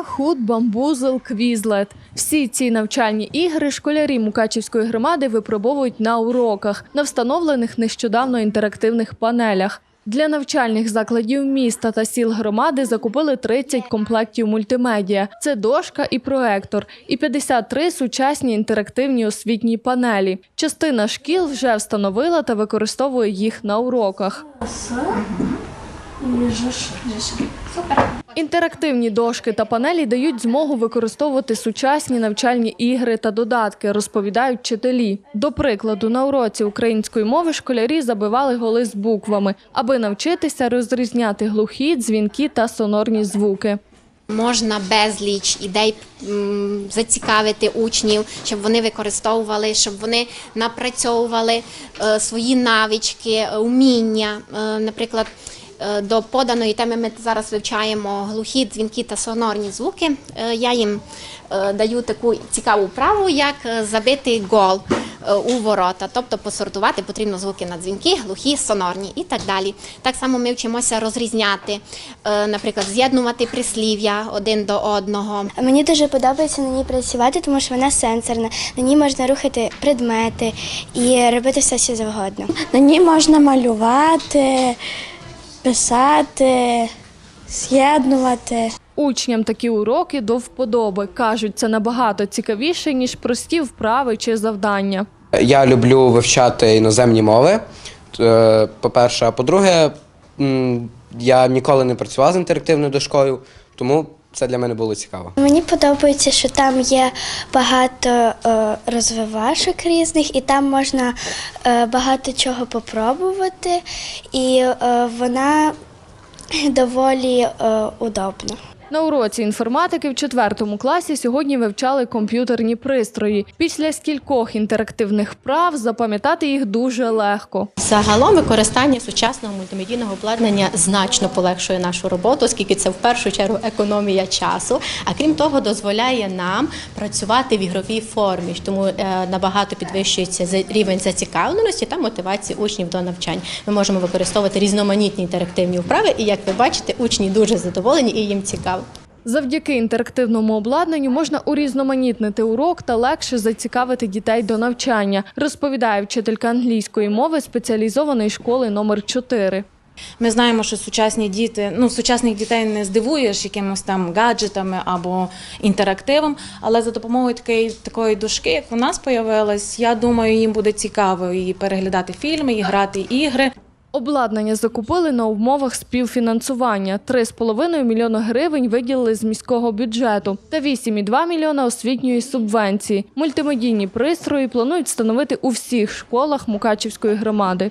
кахут, бамбузел, квізлет. Всі ці навчальні ігри школярі Мукачівської громади випробовують на уроках на встановлених нещодавно інтерактивних панелях. Для навчальних закладів міста та сіл громади закупили 30 комплектів мультимедіа. Це дошка і проектор, і 53 сучасні інтерактивні освітні панелі. Частина шкіл вже встановила та використовує їх на уроках. Інтерактивні дошки та панелі дають змогу використовувати сучасні навчальні ігри та додатки, розповідають вчителі. До прикладу, на уроці української мови школярі забивали голи з буквами, аби навчитися розрізняти глухі, дзвінкі та сонорні звуки. Можна безліч ідей зацікавити учнів, щоб вони використовували, щоб вони напрацьовували е, свої навички, уміння. Е, Наприклад, до поданої теми ми зараз вивчаємо глухі, дзвінки та сонорні звуки. Е, Я їм е, даю таку цікаву вправу, як е, забити гол е, у ворота, тобто посортувати потрібно звуки на дзвінки, глухі, сонорні і так далі. Так само ми вчимося розрізняти, е, наприклад, з'єднувати прислів'я один до одного. Мені дуже подобається на ній працювати, тому що вона сенсорна. На ній можна рухати предмети і робити все, що завгодно. На ній можна малювати, писати, з'єднувати. Учням такі уроки до вподоби. Кажуть, це набагато цікавіше, ніж прості вправи чи завдання. Я люблю вивчати іноземні мови. е, По-перше, а по-друге, я ніколи не працював з інтерактивною дошкою, тому це для мене було цікаво. Мені подобається, що там є багато е, розвивашок різних, і там можна е, багато чого попробувати, і е, вона доволі удобна. На уроці інформатики в четвертому класі сьогодні вивчали комп'ютерні пристрої. Після стількох інтерактивних вправ запам'ятати їх дуже легко. Загалом використання сучасного мультимедійного обладнання значно полегшує нашу роботу, оскільки це в першу чергу економія часу. А крім того, дозволяє нам працювати в ігровій формі, тому е, набагато підвищується рівень зацікавленості та мотивації учнів до навчань. Ми можемо використовувати різноманітні інтерактивні вправи, і як ви бачите, учні дуже задоволені і їм цікаво. Завдяки інтерактивному обладнанню можна урізноманітнити урок та легше зацікавити дітей до навчання, розповідає вчителька англійської мови спеціалізованої школи номер 4. Ми знаємо, що сучасні діти, ну сучасних дітей не здивуєш якимось там гаджетами або інтерактивом, але за допомогою такої такої дошки, як у нас появилась, я думаю, їм буде цікаво і переглядати фільми, і грати ігри. Обладнання закупили на умовах співфінансування. 3,5 мільйона гривень виділили з міського бюджету та 8,2 мільйона освітньої субвенції. Мультимедійні пристрої планують встановити у всіх школах Мукачівської громади.